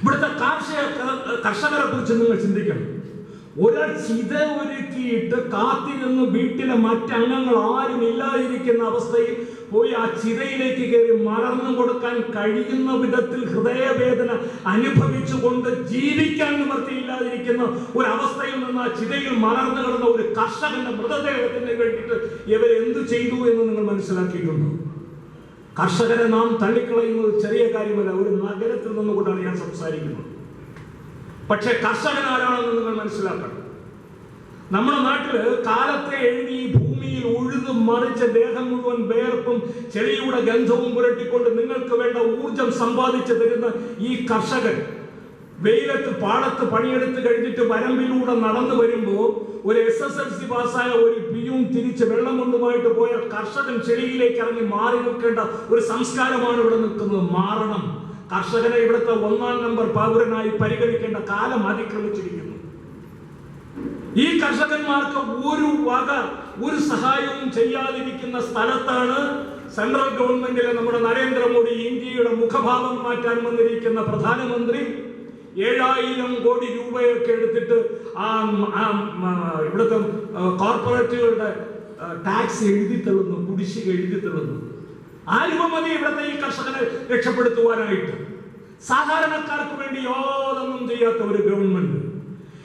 ഇവിടുത്തെ കാർഷിക കർഷകരെ കുറിച്ച് നിങ്ങൾ ചിന്തിക്കണം. ഒരാൾ ചിത ഒരുക്കിയിട്ട് കാത്തിരുന്ന് വീട്ടിലെ മറ്റംഗങ്ങൾ ആരും ഇല്ലാതിരിക്കുന്ന അവസ്ഥയിൽ പോയി ആ ചിതയിലേക്ക് കയറി മറന്നു കൊടുക്കാൻ കഴിയുന്ന വിധത്തിൽ ഹൃദയവേദന അനുഭവിച്ചുകൊണ്ട് ജീവിക്കാൻ നിവർത്തിയില്ലാതിരിക്കുന്ന ഒരു അവസ്ഥയിൽ നിന്ന് ആ ചിതയിൽ മറന്നു കിടന്ന ഒരു കർഷകന്റെ മൃതദേഹത്തിന് വേണ്ടിയിട്ട് ഇവർ എന്തു ചെയ്തു എന്ന് നിങ്ങൾ മനസ്സിലാക്കിയിട്ടുണ്ടോ? കർഷകരെ നാം തള്ളിക്കളയുന്നത് ചെറിയ കാര്യമല്ല ഒരു നഗരത്തിൽ നിന്നുകൊണ്ടാണ് ഞാൻ സംസാരിക്കുന്നത്. പക്ഷെ കർഷകൻ ആരാണെന്ന് നിങ്ങൾ മനസ്സിലാക്കണം. നമ്മുടെ നാട്ടിൽ കാലത്തെ എഴുതി ഭൂമിയിൽ ഉഴുതു മറിച്ച ദേഹം മുഴുവൻ വേർപ്പും ചെളിയുടെ ഗന്ധവും പുരട്ടിക്കൊണ്ട് നിങ്ങൾക്ക് വേണ്ട ഊർജം സമ്പാദിച്ചു തരുന്ന ഈ കർഷകൻ വെയിലത്ത് പാടത്ത് പണിയെടുത്ത് കഴിഞ്ഞിട്ട് വരമ്പിലൂടെ നടന്നു വരുമ്പോൾ ഒരു എസ് എസ് എൽ സി പാസ്സായ ഒരു പിയും തിരിച്ച് വെള്ളം കൊണ്ടുമായിട്ട് പോയ കർഷകൻ ചെളിയിലേക്ക് ഇറങ്ങി മാറി നിൽക്കേണ്ട ഒരു സംസ്കാരമാണ് ഇവിടെ നിൽക്കുന്നത്. മാറണം. കർഷകനെ ഇവിടുത്തെ ഒന്നാം നമ്പർ പൗരനായി പരിഗണിക്കേണ്ട കാലം അതിക്രമിച്ചിരിക്കുന്നു. ഈ കർഷകന്മാർക്ക് ഒരു വക ഒരു സഹായവും ചെയ്യാതിരിക്കുന്ന സ്ഥലത്താണ് സെൻട്രൽ ഗവൺമെന്റിലെ നമ്മുടെ നരേന്ദ്രമോദി ഇന്ത്യയുടെ മുഖഭാവം മാറ്റാൻ വന്നിരിക്കുന്ന പ്രധാനമന്ത്രി ഏഴായിരം കോടി രൂപയൊക്കെ എടുത്തിട്ട് ആ ആ, ആ, ഇവിടുത്തെ കോർപ്പറേറ്റുകളുടെ ടാക്സ് എഴുതി തള്ളുന്നു കുടിശ്ശിക എഴുതി തള്ളുന്നു. ആരും മതി ഇവിടുത്തെ ഈ കർഷകനെ രക്ഷപ്പെടുത്തുവാനായിട്ട്. സാധാരണക്കാർക്ക് വേണ്ടി യാതൊന്നും ചെയ്യാത്ത ഒരു ഗവൺമെന്റ്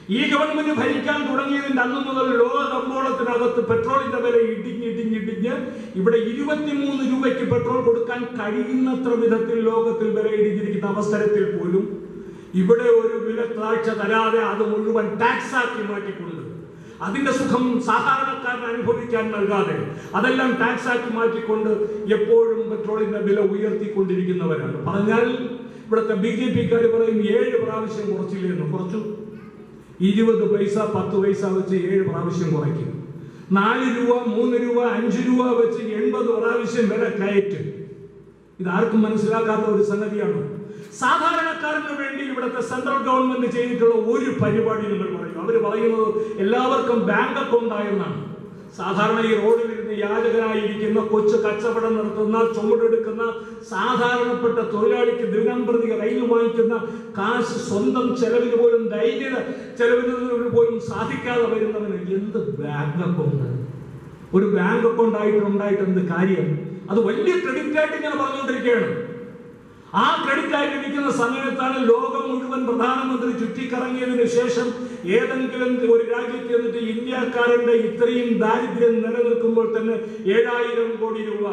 ഈ ഗവൺമെന്റ് ഭരിക്കാൻ തുടങ്ങിയതിന്റെ അന്ന് മുതൽ ലോക കമ്പോളത്തിനകത്ത് പെട്രോളിന്റെ വില ഇടിഞ്ഞ് ഇടിഞ്ഞ് ഇടിഞ്ഞ് ഇവിടെ ഇരുപത്തിമൂന്ന് രൂപയ്ക്ക് പെട്രോൾ കൊടുക്കാൻ കഴിയുന്നത്ര വിധത്തിൽ ലോകത്തിൽ വില ഇടിഞ്ഞിരിക്കുന്ന അവസരത്തിൽ പോലും ഇവിടെ ഒരു വില താഴ്ച തരാതെ അത് മുഴുവൻ ടാക്സ് ആക്കി മാറ്റിക്കൊണ്ട് അതിന്റെ സുഖം സാധാരണക്കാരന് അനുഭവിക്കാൻ നൽകാതെ അതെല്ലാം ടാക്സ് ആക്കി മാറ്റിക്കൊണ്ട് എപ്പോഴും പെട്രോളിന്റെ വില ഉയർത്തിക്കൊണ്ടിരിക്കുന്നവരാണ്. പറഞ്ഞാൽ ഇവിടുത്തെ ബി ജെ പിക്കാർ പറയും ഏഴ് പ്രാവശ്യം കുറച്ചില്ലെന്ന് കുറച്ചു. ഇരുപത് പൈസ പത്ത് പൈസ വെച്ച് ഏഴ് പ്രാവശ്യം കുറയ്ക്കും. നാല് രൂപ മൂന്ന് രൂപ അഞ്ച് രൂപ വെച്ച് എൺപത് പ്രാവശ്യം വില കയറ്റും. ഇതാർക്കും മനസ്സിലാക്കാത്ത ഒരു സംഗതിയാണ്. സാധാരണക്കാരന് വേണ്ടി ഇവിടുത്തെ സെൻട്രൽ ഗവൺമെന്റ് ചെയ്തിട്ടുള്ള ഒരു പരിപാടി നിങ്ങൾ പറയും അവർ പറയുന്നത് എല്ലാവർക്കും ബാങ്ക് അക്കൗണ്ട് ആയെന്നാണ്. സാധാരണ ഈ റോഡിലിരുന്ന് യാചകനായിരിക്കുന്ന കൊച്ചു കച്ചവടം നടത്തുന്ന ചുമടെടുക്കുന്ന സാധാരണപ്പെട്ട തൊഴിലാളിക്ക് ദിനം പ്രതി കയ്യിൽ വാങ്ങിക്കുന്ന കാശ് സ്വന്തം ചെലവിന് പോലും ധൈര്യത ചെലവിന് പോലും സാധിക്കാതെ വരുന്നവന് എന്ത് ബാങ്ക് അക്കൗണ്ട് ഒരു ബാങ്ക് അക്കൗണ്ട് ആയിട്ട് ഉണ്ടായിട്ട് എന്ത് കാര്യം? അത് വലിയ ക്രെഡിറ്റ് ആയിട്ട് ഇങ്ങനെ പറഞ്ഞുകൊണ്ടിരിക്കുകയാണ്. ആ ക്രെഡിറ്റ് ലഭിക്കുന്ന സമയത്താണ് ലോകം മുഴുവൻ പ്രധാനമന്ത്രി ചുറ്റിക്കറങ്ങിയതിനു ശേഷം ഏതെങ്കിലും ഒരു രാജ്യത്ത് എന്നിട്ട് ഇന്ത്യക്കാരന്റെ ഇത്രയും ദാരിദ്ര്യം നിലനിൽക്കുമ്പോൾ തന്നെ ഏഴായിരം കോടി രൂപ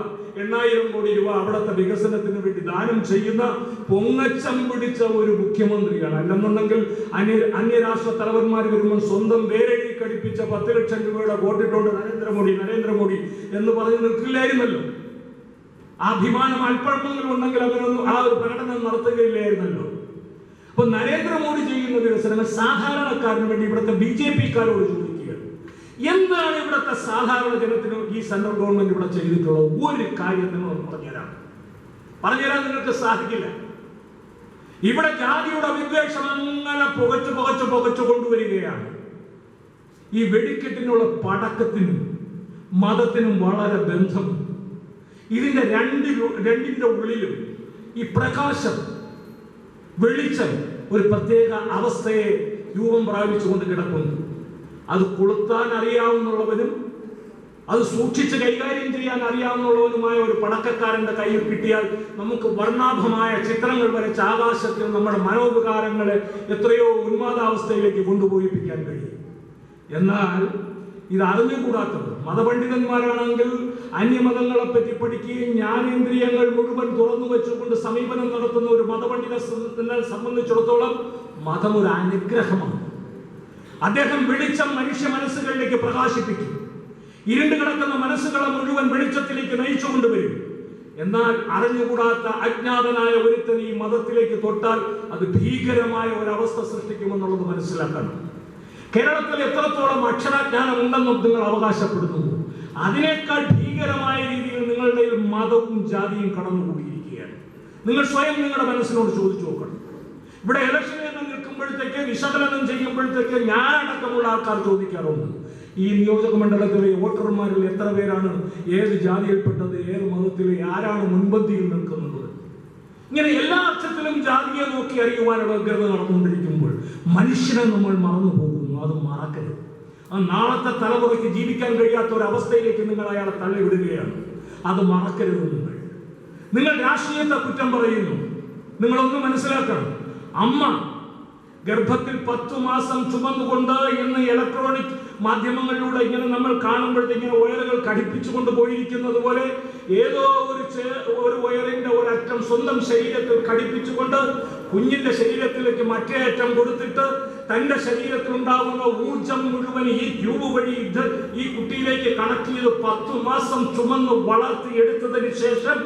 എണ്ണായിരം കോടി രൂപ അവിടുത്തെ വികസനത്തിന് വേണ്ടി ദാനം ചെയ്യുന്ന പൊങ്ങച്ചം പിടിച്ച ഒരു മുഖ്യമന്ത്രിയാണ്. അല്ലെന്നുണ്ടെങ്കിൽ അന്യ അന്യരാഷ്ട്ര തലവന്മാർ വരുമ്പോൾ സ്വന്തം വേരെഴുതി കടിപ്പിച്ച പത്ത് ലക്ഷം രൂപയുടെ വോട്ടിട്ടുണ്ട് നരേന്ദ്രമോദി നരേന്ദ്രമോദി എന്ന് പറഞ്ഞ് നിൽക്കില്ലായിരുന്നല്ലോ. അഭിമാനം അല്പമെങ്കിലും ഉണ്ടെങ്കിൽ അവരൊന്നും ആ ഒരു പ്രകടനം നടത്തുകയില്ലായിരുന്നല്ലോ. അപ്പൊ നരേന്ദ്രമോദി ചെയ്യുന്ന വികസനങ്ങൾ സാധാരണക്കാരന് വേണ്ടി ഇവിടുത്തെ ബി ജെ പിക്കാരോട് ചോദിക്കുകയാണ്. എന്താണ് ഇവിടുത്തെ സാധാരണ ജനത്തിന് ഈ സെൻട്രൽ ഗവൺമെന്റ് ഇവിടെ ചെയ്തിട്ടുള്ളത്? ഒരു കാര്യം നിങ്ങൾ പറഞ്ഞുതരാം പറഞ്ഞുതരാൻ നിങ്ങൾക്ക് സാധിക്കില്ല. ഇവിടെ ജാതിയുടെ വിദ്വേഷം അങ്ങനെ പുകച്ചു പുകച്ചു പുകച്ചു കൊണ്ടുവരികയാണ്. ഈ വെടിക്കെട്ടിനുള്ള പടക്കത്തിനും മതത്തിനും വളരെ ബന്ധമുണ്ട്. ഇതിന്റെ രണ്ട് രണ്ടിന്റെ ഉള്ളിലും ഈ പ്രകാശം വെളിച്ചം ഒരു പ്രത്യേക അവസ്ഥയെ രൂപം പ്രാപിച്ചുകൊണ്ട് കിടക്കുന്നു. അത് കൊളുത്താൻ അറിയാവുന്നുള്ളവനും അത് സൂക്ഷിച്ച് കൈകാര്യം ചെയ്യാൻ അറിയാവുന്നുള്ളവനുമായ ഒരു പടക്കക്കാരന്റെ കയ്യിൽ കിട്ടിയാൽ നമുക്ക് വർണാഭമായ ചിത്രങ്ങൾ വരച്ച ആകാശത്തിൽ നമ്മുടെ മനോപകാരങ്ങളെ എത്രയോ ഉന്മാദാവസ്ഥയിലേക്ക് കൊണ്ടുപോയിപ്പിക്കാൻ കഴിയും. എന്നാൽ ഇത് അറിഞ്ഞുകൂടാത്തത്. മതപണ്ഡിതന്മാരാണെങ്കിൽ അന്യമതങ്ങളെ പറ്റി പഠിക്കുകയും ജ്ഞാനേന്ദ്രിയങ്ങൾ മുഴുവൻ തുറന്നു വെച്ചുകൊണ്ട് സമീപനം നടത്തുന്ന ഒരു മതപണ്ഡിതനെ സംബന്ധിച്ചിടത്തോളം മതം ഒരു അനുഗ്രഹമാണ്. അദ്ദേഹം വെളിച്ചം മനുഷ്യ മനസ്സുകളിലേക്ക് പ്രകാശിപ്പിക്കും. ഇരുണ്ട് കിടക്കുന്ന മനസ്സുകളെ മുഴുവൻ വെളിച്ചത്തിലേക്ക് നയിച്ചു കൊണ്ടുവരും എന്നാൽ അറിഞ്ഞുകൂടാത്ത അജ്ഞാതനായ ഒരുത്തൻ ഈ മതത്തിലേക്ക് തൊട്ടാൽ അത് ഭീകരമായ ഒരവസ്ഥ സൃഷ്ടിക്കുമെന്നുള്ളത് മനസ്സിലാക്കണം. കേരളത്തിൽ എത്രത്തോളം അക്ഷരാജ്ഞാനം ഉണ്ടെന്നും നിങ്ങൾ അവകാശപ്പെടുന്നു? അതിനേക്കാൾ ഭീകരമായ രീതിയിൽ നിങ്ങളുടെ മതവും ജാതിയും കടന്നുകൂടിയിരിക്കുകയാണ്. നിങ്ങൾ സ്വയം നിങ്ങളുടെ മനസ്സിനോട് ചോദിച്ചു നോക്കണം. ഇവിടെ ഇലക്ഷൻ എന്ന് നിൽക്കുമ്പോഴത്തേക്ക് വിശകലനം ചെയ്യുമ്പോഴത്തേക്ക് ഞാൻ അടക്കമുള്ള ആൾക്കാർ ചോദിക്കാറുണ്ട്. ഈ നിയോജക മണ്ഡലത്തിലെ വോട്ടർമാരിൽ എത്ര പേരാണ് ഏത് ജാതിയിൽപ്പെട്ടത് ഏത് മതത്തിലെ ആരാണ് മുൻപന്തിയിൽ നിൽക്കുന്നത്? ഇങ്ങനെ എല്ലാ അർത്ഥത്തിലും ജാതിയെ നോക്കി അറിയുവാനുള്ള വ്യഗ്രത നടന്നുകൊണ്ടിരിക്കുമ്പോൾ മനുഷ്യനെ നമ്മൾ മറന്നു പോകുന്നു അത് ആ നാളത്തെ തലമുറയ്ക്ക് ജീവിക്കാൻ കഴിയാത്ത ഒരു അവസ്ഥയിലേക്ക് നിങ്ങൾ അയാളെ തള്ളിവിടുകയാണ്. അത് മറക്കരുത് നിങ്ങൾ. നിങ്ങൾ രാഷ്ട്രീയത്തെ കുറ്റം പറയുന്നു. നിങ്ങളൊന്ന് മനസ്സിലാക്കണം. അമ്മ ഗർഭത്തിൽ പത്തു മാസം ചുമന്നുകൊണ്ട് ഇന്ന് ഇലക്ട്രോണിക് മാധ്യമങ്ങളിലൂടെ ഇങ്ങനെ നമ്മൾ കാണുമ്പോഴത്തേക്കിങ്ങനെ വയറുകൾ ഘടിപ്പിച്ചു കൊണ്ട് പോയിരിക്കുന്നത് പോലെ ഏതോ ഒരു ഒരു വയറിന്റെ ഒരറ്റം സ്വന്തം ശരീരത്തിൽ ഘടിപ്പിച്ചുകൊണ്ട് കുഞ്ഞിന്റെ ശരീരത്തിലേക്ക് മറ്റേ അറ്റം കൊടുത്തിട്ട് തന്റെ ശരീരത്തിൽ ഉണ്ടാകുന്ന ഊർജം മുഴുവൻ ഈ ട്യൂബ് വഴി ഈ കുട്ടിയിലേക്ക് കണക്ട് ചെയ്ത് പത്തു മാസം ചുമന്ന് വളർത്തി എടുത്തതിന് ശേഷം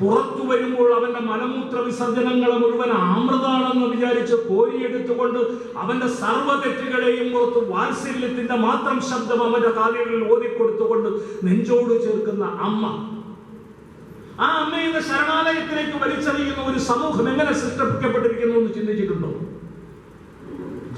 പുറത്തു വരുമ്പോൾ അവന്റെ മലമൂത്ര വിസർജനങ്ങളെ മുഴുവൻ അമൃതാണെന്ന് വിചാരിച്ച് കോരിയെടുത്തുകൊണ്ട് അവന്റെ സർവ തെറ്റുകളെയും പുറത്ത് വാത്സല്യത്തിന്റെ മാത്രം ശബ്ദം അവന്റെ കാലുകളിൽ ഓതിക്കൊടുത്തുകൊണ്ട് നെഞ്ചോട് ചേർക്കുന്ന അമ്മ. ആ അമ്മയുടെ ശരണാലയത്തിലേക്ക് വലിച്ചെറിയുന്ന ഒരു സമൂഹം എങ്ങനെ സൃഷ്ടിക്കപ്പെട്ടിരിക്കുന്നു എന്ന് ചിന്തിച്ചിട്ടുണ്ടോ?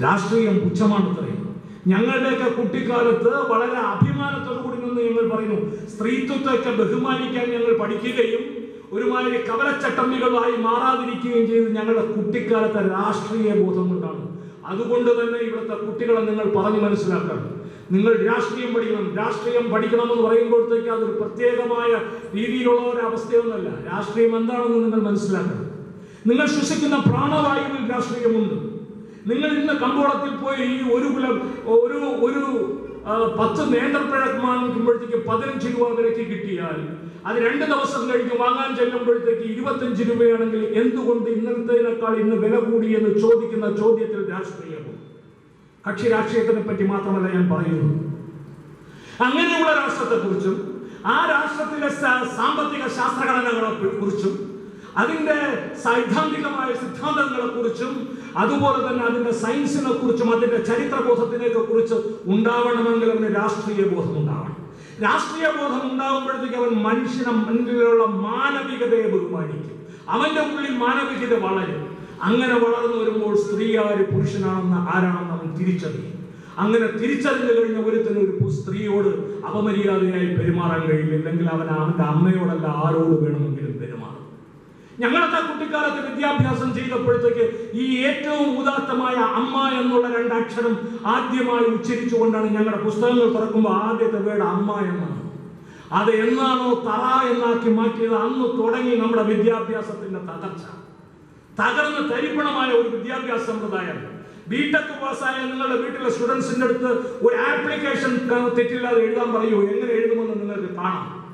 രാഷ്ട്രീയം പുച്ഛമാണ് ഇത്രയും ഞങ്ങളുടെയൊക്കെ കുട്ടിക്കാലത്ത് വളരെ അഭിമാനത്തോടു കൂടി നിന്ന് ഞങ്ങൾ പറയുന്നു സ്ത്രീത്വത്തെയൊക്കെ ബഹുമാനിക്കാൻ ഞങ്ങൾ പഠിക്കുകയും ഒരുമാതിരി കവലച്ചട്ടമ്മികളായി മാറാതിരിക്കുകയും ചെയ്ത് ഞങ്ങളുടെ കുട്ടിക്കാലത്തെ രാഷ്ട്രീയ ബോധം കൊണ്ടാണ്. അതുകൊണ്ട് തന്നെ ഇവിടുത്തെ കുട്ടികളെ നിങ്ങൾ പറഞ്ഞു മനസ്സിലാക്കണം. നിങ്ങൾ രാഷ്ട്രീയം പഠിക്കണം. രാഷ്ട്രീയം പഠിക്കണമെന്ന് പറയുമ്പോഴത്തേക്ക് അതൊരു പ്രത്യേകമായ രീതിയിലുള്ള ഒരു അവസ്ഥയൊന്നുമല്ല. രാഷ്ട്രീയം എന്താണെന്ന് നിങ്ങൾ മനസ്സിലാക്കണം. നിങ്ങൾ ശ്വസിക്കുന്ന പ്രാണവായുവിൽ രാഷ്ട്രീയമുണ്ട്. നിങ്ങൾ ഇന്ന് കമ്പോളത്തിൽ പോയി ഈ ഒരു കുലം ഒരു ഒരു പത്ത് നേന്ത്രപ്പഴം വാങ്ങിക്കുമ്പോഴത്തേക്ക് പതിനഞ്ച് രൂപ വിലയ്ക്ക് കിട്ടിയാൽ അത് രണ്ട് ദിവസം കഴിഞ്ഞ് വാങ്ങാൻ ചെല്ലുമ്പോഴത്തേക്ക് ഇരുപത്തഞ്ച് രൂപയാണെങ്കിൽ എന്തുകൊണ്ട് ഇന്നലത്തേനേക്കാൾ ഇന്ന് വില കൂടി എന്ന് ചോദിക്കുന്ന ചോദ്യത്തിൽ രാഷ്ട്രീയവും. കക്ഷി രാഷ്ട്രീയത്തിനെ പറ്റി മാത്രമല്ല ഞാൻ പറയുന്നു. അങ്ങനെയുള്ള രാഷ്ട്രത്തെക്കുറിച്ചും ആ രാഷ്ട്രത്തിലെ സാമ്പത്തിക ശാസ്ത്രഘടനകളെ കുറിച്ചും അതിന്റെ സൈദ്ധാന്തികമായ സിദ്ധാന്തങ്ങളെ കുറിച്ചും അതുപോലെ തന്നെ അതിന്റെ സയൻസിനെ കുറിച്ചും അതിന്റെ ചരിത്രബോധത്തിനെയൊക്കെ കുറിച്ച് ഉണ്ടാവണമെങ്കിൽ അവന് രാഷ്ട്രീയ ബോധം ഉണ്ടാവണം രാഷ്ട്രീയ ബോധം ഉണ്ടാകുമ്പോഴത്തേക്ക് അവൻ മനുഷ്യനെ മുന്നിലുള്ള മാനവികതയെ ബഹുമാനിക്കും. അവന്റെ ഉള്ളിൽ മാനവികത വളരും. അങ്ങനെ വളർന്നു വരുമ്പോൾ സ്ത്രീ ആര് പുരുഷനാണെന്ന് ആരാണെന്ന് അവൻ തിരിച്ചറിയും. അങ്ങനെ തിരിച്ചറിഞ്ഞു കഴിഞ്ഞ ഒരുത്തിന് ഒരു സ്ത്രീയോട് അപമര്യാദയായി പെരുമാറാൻ കഴിയില്ല. അല്ലെങ്കിൽ അവൻ അവന്റെ അമ്മയോടല്ല ആരോട് വേണമെങ്കിലും പെരുമാറും. ഞങ്ങളൊക്കെ കുട്ടിക്കാലത്ത് വിദ്യാഭ്യാസം ചെയ്തപ്പോഴത്തേക്ക് ഈ ഏറ്റവും ഉദാത്തമായ അമ്മ എന്നുള്ള രണ്ടക്ഷരം ആദ്യമായി ഉച്ചരിച്ചുകൊണ്ടാണ് ഞങ്ങളുടെ പുസ്തകങ്ങൾ തുറക്കുമ്പോൾ ആദ്യത്തെ വേർഡ് അമ്മ എന്നാണ്. അത് എന്നാണോ തറ എന്നാക്കി മാറ്റിയത് അന്ന് തുടങ്ങി നമ്മുടെ വിദ്യാഭ്യാസത്തിന്റെ തകർച്ച. തകർന്ന് തരിപ്പണമായ ഒരു വിദ്യാഭ്യാസ സമ്പ്രദായം. ബിടെക് പാസ്സായ നിങ്ങളുടെ വീട്ടിലെ സ്റ്റുഡൻസിന്റെ അടുത്ത് ഒരു ആപ്ലിക്കേഷൻ തെറ്റില്ലാതെ എഴുതാൻ പറയൂ. എങ്ങനെ എഴുതുമെന്ന് നിങ്ങൾക്ക് കാണാം.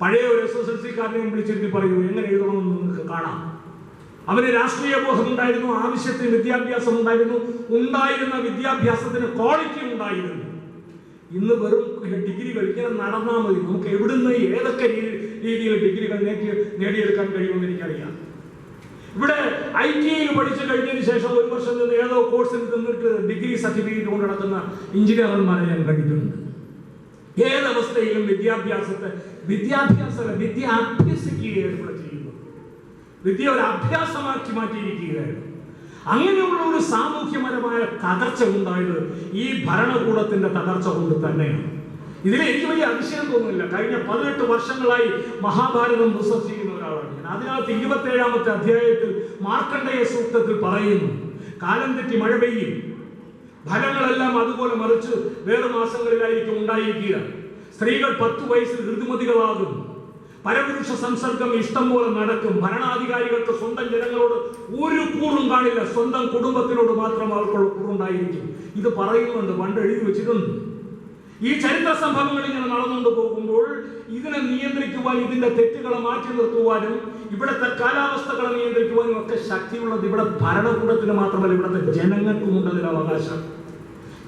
പഴയ ഒരു എസ് എസ് എൽ സിക്കാരനെയും വിളിച്ചിരുത്തി പറയൂ എങ്ങനെ എഴുതണമെന്ന് നിങ്ങൾക്ക് കാണാം. അവന് രാഷ്ട്രീയ ബോധം ഉണ്ടായിരുന്നു ആവശ്യത്തിന് വിദ്യാഭ്യാസം ഉണ്ടായിരുന്നു ഉണ്ടായിരുന്ന വിദ്യാഭ്യാസത്തിന് ക്വാളിറ്റി ഉണ്ടായിരുന്നു. ഇന്ന് വെറും ഡിഗ്രി കഴിക്കാൻ നടന്നാൽ മതി. നമുക്ക് എവിടുന്ന് ഏതൊക്കെ രീതിയിൽ ഡിഗ്രികൾ നേടി നേടിയെടുക്കാൻ കഴിയുമെന്ന് എനിക്കറിയാം. ഇവിടെ ഐ ടി ഐയിൽ പഠിച്ചു കഴിഞ്ഞതിന് ശേഷം ഒരു വർഷം നിന്ന് ഏതോ കോഴ്സിൽ നിന്നിട്ട് ഡിഗ്രി സർട്ടിഫിക്കറ്റ് കൊണ്ട് നടക്കുന്ന എഞ്ചിനീയർമാരെ ഞാൻ കണ്ടിട്ടുണ്ട്. ഏതവസ്ഥയിലും വിദ്യാഭ്യാസത്തെ വിദ്യാഭ്യാസമല്ല വിദ്യ അഭ്യസിക്കുകയാണ് ഇവിടെ ചെയ്യുന്നത് വിദ്യ ഒരു അഭ്യാസമാക്കി മാറ്റിയിരിക്കുകയാണ് അങ്ങനെയുള്ള ഒരു സാമൂഹ്യപരമായ തകർച്ച ഉണ്ടായത് ഈ ഭരണകൂടത്തിന്റെ തകർച്ച കൊണ്ട് തന്നെയാണ്. ഇതിൽ എനിക്ക് വലിയ അതിശയം തോന്നുന്നില്ല. കഴിഞ്ഞ പതിനെട്ട് വർഷങ്ങളായി മഹാഭാരതം റിസർച്ച് ചെയ്യുന്ന ഒരാളാണ് ഞാൻ. അതിനകത്ത് ഇരുപത്തേഴാമത്തെ അധ്യായത്തിൽ മാർക്കണ്ഡേയ സൂക്തത്തിൽ പറയുന്നു കാലം തെറ്റി മഴ പെയ്യും. ഫലങ്ങളെല്ലാം അതുപോലെ മറിച്ച് വേറെ മാസങ്ങളിലായിരിക്കും ഉണ്ടായിരിക്കുക. സ്ത്രീകൾ പത്ത് വയസ്സിൽ ഋതുമതികളാകും. പരപുരുഷ സംസർഗം ഇഷ്ടം പോലെ നടക്കും. ഭരണാധികാരികൾക്ക് സ്വന്തം ജനങ്ങളോട് ഒരു കൂറും കാണില്ല. സ്വന്തം കുടുംബത്തിനോട് മാത്രം അവർക്കുള്ള കൂറുണ്ടായിരിക്കും. ഇത് പറയുന്നുണ്ട്. പണ്ട് എഴുതി വെച്ചിട്ടുണ്ട്. ഈ ചരിത്ര സംഭവങ്ങൾ ഇങ്ങനെ നടന്നുകൊണ്ട് പോകുമ്പോൾ ഇതിനെ നിയന്ത്രിക്കുവാൻ ഇതിന്റെ തെറ്റുകളെ മാറ്റി നിർത്തുവാനും ഇവിടുത്തെ കാലാവസ്ഥകളെ നിയന്ത്രിക്കുവാനും ഒക്കെ ശക്തിയുള്ളത് ഇവിടെ ഭരണകൂടത്തിന് മാത്രമല്ല ഇവിടുത്തെ ജനങ്ങൾക്കും അതിന് അവകാശം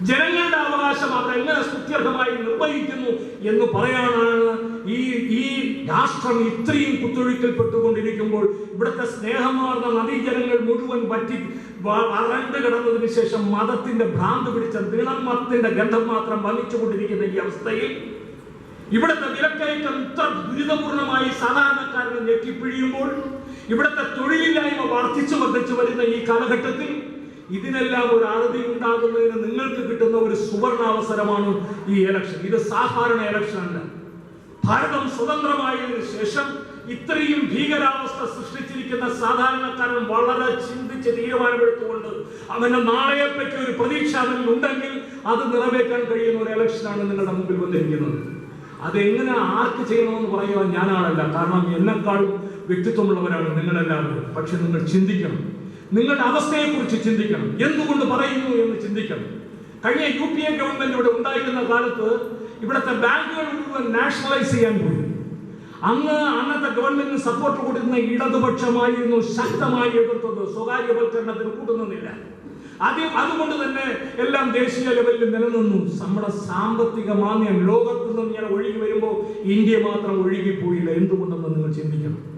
ജനങ്ങളുടെ അവകാശം അവർ എങ്ങനെ സ്തുത്യർഹമായി നിർവഹിക്കുന്നു എന്ന് പറയാനാണ് ഈ ഈ രാഷ്ട്രം ഇത്രയും കുത്തൊഴുക്കൽപ്പെട്ടുകൊണ്ടിരിക്കുമ്പോൾ ഇവിടുത്തെ സ്നേഹമാർന്ന നദീജനങ്ങൾ മുഴുവൻ പറ്റി വളർന്നു കിടന്നതിന് ശേഷം മതത്തിന്റെ ഭ്രാന്ത് പിടിച്ച ദിണമത്തിന്റെ ഗന്ധം മാത്രം വമിച്ചുകൊണ്ടിരിക്കുന്ന ഈ അവസ്ഥയിൽ ഇവിടുത്തെ വിലക്കയറ്റം ഇത്ര ദുരിതപൂർണമായി സാധാരണക്കാരനെ ഞെക്കിപ്പിഴിയുമ്പോൾ ഇവിടുത്തെ തൊഴിലില്ലായ്മ വർദ്ധിച്ചു വർദ്ധിച്ചു വരുന്ന ഈ കാലഘട്ടത്തിൽ ഇതിനെല്ലാം ഒരു അറുതി ഉണ്ടാകുന്നതിന് നിങ്ങൾക്ക് കിട്ടുന്ന ഒരു സുവർണ അവസരമാണ് ഈ ഇലക്ഷൻ ഇത് സാധാരണ ഇലക്ഷൻ അല്ല. ഭാരതം സ്വതന്ത്രമായതിനു ശേഷം ഇത്രയും ഭീകരാവസ്ഥ സൃഷ്ടിച്ചിരിക്കുന്ന സാധാരണക്കാരൻ വളരെ ചിന്തിച്ച് തീരുമാനമെടുത്തുകൊണ്ട് അവന്റെ നാളെയെ പറ്റി ഒരു പ്രതീക്ഷ അവനിൽ ഉണ്ടെങ്കിൽ അത് നിറവേറ്റാൻ കഴിയുന്ന ഒരു ഇലക്ഷനാണ് നിങ്ങളുടെ മുമ്പിൽ വന്നിരിക്കുന്നത്. അതെങ്ങനെ ആർക്ക് ചെയ്യണമെന്ന് പറയുവാൻ ഞാനാണല്ല കാരണം എന്നെക്കാളും വ്യക്തിത്വമുള്ളവരാണ് നിങ്ങളെല്ലാവരും. പക്ഷെ നിങ്ങൾ ചിന്തിക്കണം. നിങ്ങളുടെ അവസ്ഥയെക്കുറിച്ച് ചിന്തിക്കണം. എന്തുകൊണ്ട് പറയുന്നു എന്ന് ചിന്തിക്കണം. കഴിഞ്ഞ യു പി എ ഗവൺമെന്റ് ഇവിടെ ഉണ്ടായിരുന്ന കാലത്ത് ഇവിടുത്തെ ബാങ്കുകൾ മുഴുവൻ നാഷണലൈസ് ചെയ്യാൻ പോയി. അന്ന് അന്നത്തെ ഗവൺമെന്റിന് സപ്പോർട്ട് കൊടുക്കുന്ന ഇടതുപക്ഷമായിരുന്നു ശക്തമായി എതിർത്തത്. സ്വകാര്യവൽക്കരണത്തിന് കൂട്ടുന്നില്ല അതും അതുകൊണ്ട് തന്നെ എല്ലാം ദേശീയ ലെവലിൽ നിലനിന്നു. നമ്മുടെ സാമ്പത്തിക മാന്യം ലോകത്ത് നിന്ന് ഇങ്ങനെ ഒഴുകി വരുമ്പോൾ ഇന്ത്യ മാത്രം ഒഴുകിപ്പോയില്ല. എന്തുകൊണ്ടെന്ന് നിങ്ങൾ ചിന്തിക്കണം.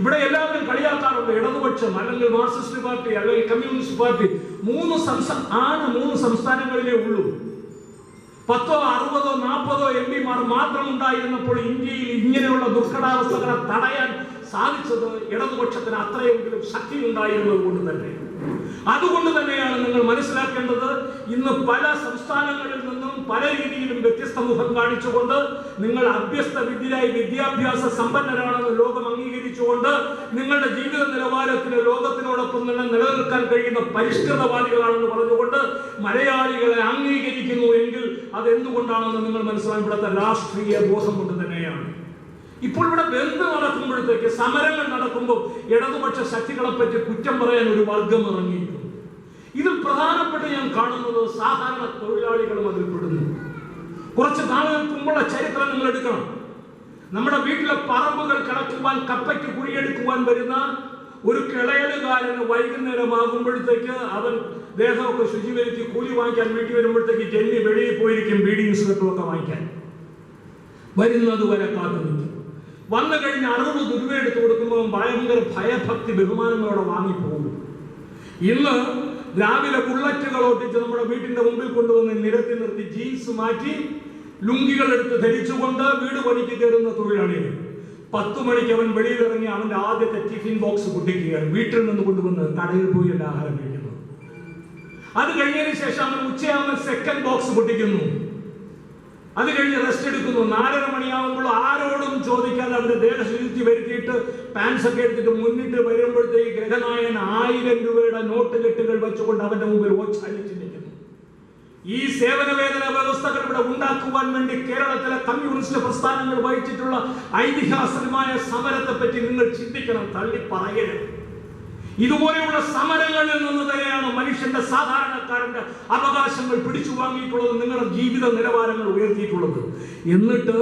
ഇവിടെ എല്ലാവരും കളിയാക്കാറുണ്ട്. ഇടതുപക്ഷം അല്ലെങ്കിൽ മാർക്സിസ്റ്റ് പാർട്ടി അല്ലെങ്കിൽ കമ്മ്യൂണിസ്റ്റ് പാർട്ടി മൂന്ന് സംസ്ഥാന ആണ് മൂന്ന് സംസ്ഥാനങ്ങളിലേ ഉള്ളൂ. പത്തോ അറുപതോ നാൽപ്പതോ എം പിമാർ മാത്രം ഉണ്ടായിരുന്നപ്പോൾ ഇന്ത്യയിൽ ഇങ്ങനെയുള്ള ദുർഘടാവസ്ഥകളെ തടയാൻ സാധിച്ചത് ഇടതുപക്ഷത്തിന് അത്രയെങ്കിലും ശക്തി ഉണ്ടായിരുന്നത് കൊണ്ട് തന്നെ. അതുകൊണ്ട് തന്നെയാണ് നിങ്ങൾ മനസ്സിലാക്കേണ്ടത് ഇന്ന് പല സംസ്ഥാനങ്ങളിൽ നിന്നും പല രീതിയിലും വ്യത്യസ്ത മുഖം കാണിച്ചുകൊണ്ട് നിങ്ങൾ അഭ്യസ്ത വിദ്യരായി വിദ്യാഭ്യാസ സമ്പന്നരാണെന്ന് ലോകം അംഗീകരിച്ചുകൊണ്ട് നിങ്ങളുടെ ജീവിത നിലവാരത്തിന് ലോകത്തിനോടൊപ്പം തന്നെ നിലനിൽക്കാൻ കഴിയുന്ന പരിഷ്കൃതവാദികളാണെന്ന് പറഞ്ഞുകൊണ്ട് മലയാളികളെ അംഗീകരിക്കുന്നു എങ്കിൽ അതെന്തുകൊണ്ടാണെന്ന് നിങ്ങൾ മനസ്സിലാക്കി ഇവിടുത്തെ രാഷ്ട്രീയ ബോധം കൊണ്ട് ഇപ്പോൾ ഇവിടെ ബന്ദ് നടക്കുമ്പോഴത്തേക്ക് സമരങ്ങൾ നടക്കുമ്പോൾ ഇടതുപക്ഷ ശക്തികളെ പറ്റി കുറ്റം പറയാൻ ഒരു വർഗം ഇറങ്ങിയിട്ടുണ്ട്. ഇതിൽ പ്രധാനപ്പെട്ട ഞാൻ കാണുന്നത് സാധാരണ തൊഴിലാളികളും അതിൽ പെടുന്നു. കുറച്ച് നാളുകൾ ചരിത്രം നിങ്ങൾ എടുക്കണം. നമ്മുടെ വീട്ടിലെ പറമ്പുകൾ കിടക്കുവാൻ കപ്പയ്ക്ക് കുഴിയെടുക്കുവാൻ വരുന്ന ഒരു കിളയലുകാരന് വൈകുന്നേരമാകുമ്പോഴത്തേക്ക് അവൻ ദേഹമൊക്കെ ശുചീകരിച്ച് കൂലി വാങ്ങിക്കാൻ വീട്ടിൽ വരുമ്പോഴത്തേക്ക് ജെന്നി വെളിയിൽ പോയിരിക്കും ബീഡിങ് ഒക്കെ വാങ്ങിക്കാൻ. വരുന്നത് വരെ കാത്തു വന്നു കഴിഞ്ഞ് അറുപത് ദുരുവ എടുത്തു കൊടുക്കുമ്പോൾ ഭയങ്കര ഭയഭക്തി ബഹുമാനങ്ങളോടെ വാങ്ങിപ്പോകും ഇന്ന് രാവിലെ ബുള്ളറ്റുകൾ ഓട്ടിച്ച് നമ്മുടെ വീട്ടിന്റെ മുമ്പിൽ കൊണ്ടുവന്ന് നിരത്തി നിർത്തി ജീൻസ് മാറ്റി ലുങ്കികൾ എടുത്ത് ധരിച്ചുകൊണ്ട് വീട് പണിക്ക് കയറുന്ന തൊഴിലാളികൾ പത്ത് മണിക്ക് അവൻ വെളിയിലിറങ്ങി അവന്റെ ആദ്യത്തെ ടിഫിൻ ബോക്സ് പൊട്ടിക്കുകയാണ്. വീട്ടിൽ നിന്ന് കൊണ്ടുവന്ന് കടയിൽ പോയി അല്ല ആഹാരം കഴിക്കുന്നു. അത് കഴിഞ്ഞതിന് ശേഷം അവൻ ഉച്ചയാകുമ്പോൾ സെക്കൻഡ് ബോക്സ് പൊട്ടിക്കുന്നു. അത് കഴിഞ്ഞ് റെസ്റ്റ് എടുക്കുന്നു. നാലര മണിയാകുമ്പോൾ ആരോടും ചോദിക്കാതെ അവന്റെ ദേഹശുചിത്വം വരുത്തിയിട്ട് പാൻസ് ഒക്കെ എടുത്തിട്ട് മുന്നിട്ട് വരുമ്പോഴത്തേക്ക് ഗ്രഹനായൻ ആയിരം രൂപയുടെ നോട്ട് കെട്ടുകൾ വെച്ചുകൊണ്ട് അവന്റെ മുമ്പിൽ ഓച്ചാലിച്ച് നിൽക്കുന്നു ഈ സേവന വേതന വ്യവസ്ഥകൾ ഇവിടെ ഉണ്ടാക്കുവാൻ വേണ്ടി കേരളത്തിലെ കമ്മ്യൂണിസ്റ്റ് പ്രസ്ഥാനങ്ങൾ വഹിച്ചിട്ടുള്ള ഐതിഹാസികമായ സമരത്തെ പറ്റി നിങ്ങൾ ചിന്തിക്കണം തള്ളി പറയരുത്. ഇതുപോലെയുള്ള സമരങ്ങളിൽ നിന്ന് തന്നെയാണ് മനുഷ്യന്റെ സാധാരണക്കാരന്റെ അവകാശങ്ങൾ പിടിച്ചു വാങ്ങിയിട്ടുള്ളത് നിങ്ങളുടെ ജീവിത നിലവാരങ്ങൾ ഉയർത്തിയിട്ടുള്ളത്. എന്നിട്ട്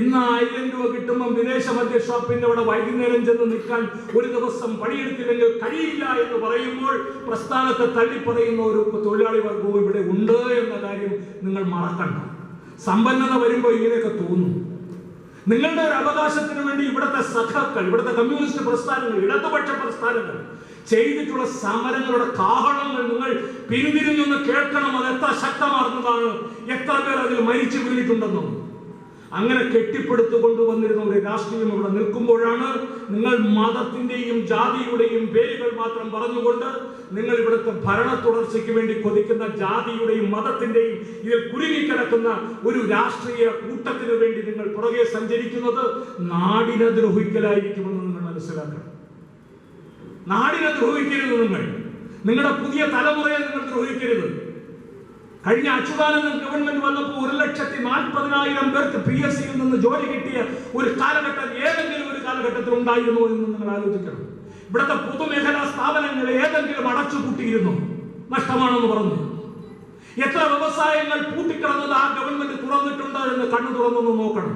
ഇന്ന് ആയിരം രൂപ കിട്ടുമ്പോൾ വിദേശ മദ്യ ഷോപ്പിന്റെ അവിടെ വൈകുന്നേരം ചെന്ന് നിൽക്കാൻ ഒരു ദിവസം പണിയെടുത്തില്ലെങ്കിൽ കഴിയില്ല എന്ന് പറയുമ്പോൾ പ്രസ്ഥാനത്തെ തള്ളിപ്പറയുന്ന ഒരു തൊഴിലാളി വർഗവും ഇവിടെ ഉണ്ട് എന്ന കാര്യം നിങ്ങൾ മറക്കണ്ട. സമ്പന്നത വരുമ്പോൾ ഇങ്ങനെയൊക്കെ തോന്നും. നിങ്ങളുടെ ഒരു അവകാശത്തിന് വേണ്ടി ഇവിടുത്തെ സഖാക്കൾ ഇവിടുത്തെ കമ്മ്യൂണിസ്റ്റ് പ്രസ്ഥാനങ്ങൾ ഇടതുപക്ഷ പ്രസ്ഥാനങ്ങൾ ചെയ്തിട്ടുള്ള സമരങ്ങളുടെ കാഹളങ്ങൾ നിങ്ങൾ പിന്തിരിഞ്ഞൊന്ന് കേൾക്കണം. അത് എത്ര ശക്തമാർന്നതാണ്. എത്ര പേർ അതിൽ മരിച്ചു വീണിട്ടുണ്ടെന്നും. അങ്ങനെ കെട്ടിപ്പടുത്തു കൊണ്ടുവന്നിരുന്ന ഒരു രാഷ്ട്രീയം ഇവിടെ നിൽക്കുമ്പോഴാണ് നിങ്ങൾ മതത്തിന്റെയും ജാതിയുടെയും പേരുകൾ മാത്രം പറഞ്ഞുകൊണ്ട് നിങ്ങൾ ഇവിടുത്തെ ഭരണ തുടർച്ചയ്ക്ക് വേണ്ടി കൊതിക്കുന്ന ജാതിയുടെയും മതത്തിന്റെയും ഇതിൽ കുരുങ്ങിക്കിടക്കുന്ന ഒരു രാഷ്ട്രീയ കൂട്ടത്തിനു വേണ്ടി നിങ്ങൾ പുറകെ സഞ്ചരിക്കുന്നത് നാടിനെ ദ്രോഹിക്കലായിരിക്കുമെന്ന് നിങ്ങൾ മനസ്സിലാക്കണം. നാടിനെ ദ്രോഹിക്കരുത് നിങ്ങൾ. നിങ്ങളുടെ പുതിയ തലമുറയെ നിങ്ങൾ ദ്രോഹിക്കരുത് കഴിഞ്ഞ അച്യുതാനന്ദൻ ഗവൺമെന്റ് വന്നപ്പോൾ ഒരു ലക്ഷത്തി നാൽപ്പതിനായിരം പേർക്ക് പി എസ് സിയിൽ നിന്ന് ജോലി കിട്ടിയ ഒരു കാലഘട്ടം ഏതെങ്കിലും കാലഘട്ടത്തിൽ ഉണ്ടായിരുന്നു എന്ന് നിങ്ങൾ ആലോചിക്കണം. ഇവിടുത്തെ പൊതുമേഖലാ സ്ഥാപനങ്ങൾ ഏതെങ്കിലും അടച്ചുപൂട്ടിയിരുന്നു. നഷ്ടമാണെന്ന് പറഞ്ഞു. എത്ര വ്യവസായങ്ങൾ പൂട്ടിക്കിടന്നത് ആ ഗവൺമെന്റ് തുറന്നിട്ടുണ്ട് എന്ന് കണ്ണു തുറന്നൊന്ന് നോക്കണം.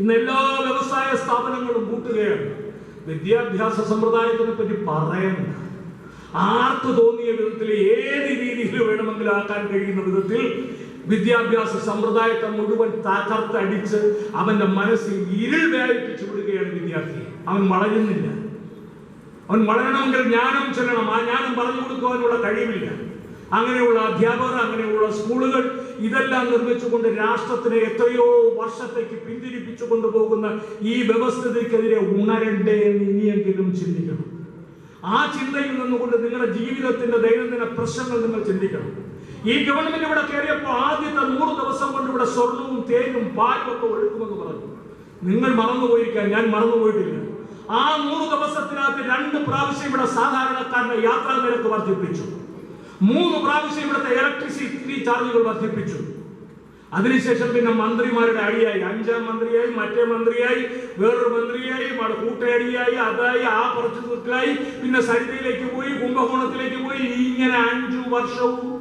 ഇന്ന് എല്ലാ വ്യവസായ സ്ഥാപനങ്ങളും പൂട്ടുകയാണ്. വിദ്യാഭ്യാസ സമ്പ്രദായത്തിനെ പറ്റി പറയണ്ട ആർക്ക് തോന്നിയ വിധത്തിൽ ഏത് രീതിയിൽ വേണമെങ്കിലും ആക്കാൻ കഴിയുന്ന വിധത്തിൽ വിദ്യാഭ്യാസ സമ്പ്രദായത്തെ മുഴുവൻ തകർത്തടിച്ച് അവന്റെ മനസ്സിൽ ഇരുൾ വ്യാപിപ്പിച്ചു വിടുകയാണ് വിദ്യാർത്ഥി. അവൻ വളരുന്നില്ല അവൻ വളരണമെങ്കിൽ ജ്ഞാനം ചെല്ലണം. ആ ജ്ഞാനം പറഞ്ഞു കൊടുക്കുവാനുള്ള കഴിവില്ല. അങ്ങനെയുള്ള അധ്യാപകർ അങ്ങനെയുള്ള സ്കൂളുകൾ ഇതെല്ലാം നിർമ്മിച്ചുകൊണ്ട് രാഷ്ട്രത്തിനെ എത്രയോ വർഷത്തേക്ക് പിന്തിരിപ്പിച്ചു കൊണ്ടുപോകുന്ന ഈ വ്യവസ്ഥതയ്ക്കെതിരെ ഉണരണ്ടേ എന്ന് ഇനിയെങ്കിലും ചിന്തിക്കണം. ആ ചിന്തയിൽ നിന്നുകൊണ്ട് നിങ്ങളുടെ ജീവിതത്തിന്റെ ദൈനംദിന പ്രശ്നങ്ങൾ നിങ്ങൾ ചിന്തിക്കണം. ഈ ഗവൺമെന്റ് ഇവിടെ കയറിയപ്പോൾ ആദ്യത്തെ നൂറ് ദിവസം കൊണ്ട് ഇവിടെ സ്വർണവും തേനും പാലും ഒഴുക്കുമെന്ന് പറഞ്ഞു. നിങ്ങൾ മറന്നുപോയിരിക്കാൻ ഞാൻ മറന്നുപോയിട്ടില്ല. ആ നൂറ് ദിവസത്തിനകത്ത് രണ്ട് പ്രാവശ്യം ഇവിടെ സാധാരണക്കാരുടെ യാത്രാ നിരക്ക് വർദ്ധിപ്പിച്ചു. മൂന്ന് പ്രാവശ്യം ഇവിടുത്തെ ഇലക്ട്രിസിറ്റി ചാർജുകൾ വർദ്ധിപ്പിച്ചു. അതിനുശേഷം പിന്നെ മന്ത്രിമാരുടെ അടിയായി. അഞ്ചാം മന്ത്രിയായി മറ്റേ മന്ത്രിയായി വേറൊരു മന്ത്രിയായി കൂട്ടയടിയായി അതായി ആ പ്രശ്നത്തിലായി പിന്നെ സരിതയിലേക്ക് പോയി കുംഭകോണത്തിലേക്ക് പോയി. ഇങ്ങനെ അഞ്ചു വർഷവും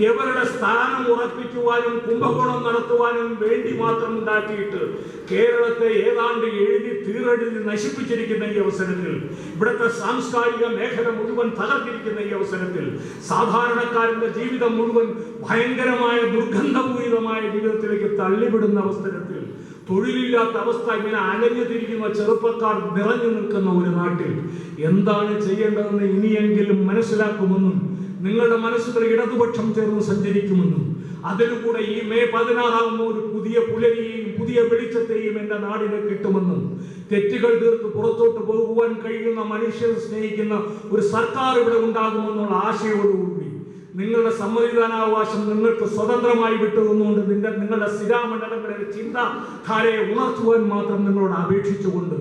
ഇവരുടെ സ്ഥാനം ഉറപ്പിക്കുവാനും കുംഭകോണം നടത്തുവാനും വേണ്ടി മാത്രം ഉണ്ടാക്കിയിട്ട് കേരളത്തെ ഏതാണ്ട് എഴുതി തീറെഴുതി നശിപ്പിച്ചിരിക്കുന്ന ഈ അവസരത്തിൽ ഇവിടുത്തെ സാംസ്കാരിക മേഖല മുഴുവൻ തകർത്തിരിക്കുന്ന ഈ അവസരത്തിൽ സാധാരണക്കാരന്റെ ജീവിതം മുഴുവൻ ഭയങ്കരമായ ദുർഗന്ധപൂരിതമായ ജീവിതത്തിലേക്ക് തള്ളിവിടുന്ന അവസരത്തിൽ തൊഴിലില്ലാത്ത അവസ്ഥ ഇങ്ങനെ അലഞ്ഞു തിരിക്കുന്ന ചെറുപ്പക്കാർ നിറഞ്ഞു നിൽക്കുന്ന ഒരു നാട്ടിൽ എന്താണ് ചെയ്യേണ്ടതെന്ന് ഇനിയെങ്കിലും മനസ്സിലാക്കുമെന്നും നിങ്ങളുടെ മനസ്സുകൾ ഇടതുപക്ഷം ചേർന്ന് സഞ്ചരിക്കുമെന്നും അതിലൂടെ ഈ മെയ് പതിനാറാകുമ്പോൾ ഒരു പുതിയ പുലരിയെയും പുതിയ വെളിച്ചത്തെയും എന്റെ നാടിന് കിട്ടുമെന്നും തെറ്റുകൾ തീർത്ത് പുറത്തോട്ട് പോകുവാൻ കഴിയുന്ന മനുഷ്യരെ സ്നേഹിക്കുന്ന ഒരു സർക്കാർ ഇവിടെ ഉണ്ടാകുമെന്നുള്ള ആശയോടുകൂടി നിങ്ങളുടെ സമ്മതിദാനാവകാശം നിങ്ങൾക്ക് സ്വതന്ത്രമായി വിട്ടുതന്നുകൊണ്ട് നിന്റെ നിങ്ങളുടെ സ്ഥിരാമണ്ഡലങ്ങളിലെ ചിന്താധാരയെ ഉണർത്തുവാൻ മാത്രം നിങ്ങളോട് അപേക്ഷിച്ചുകൊണ്ട്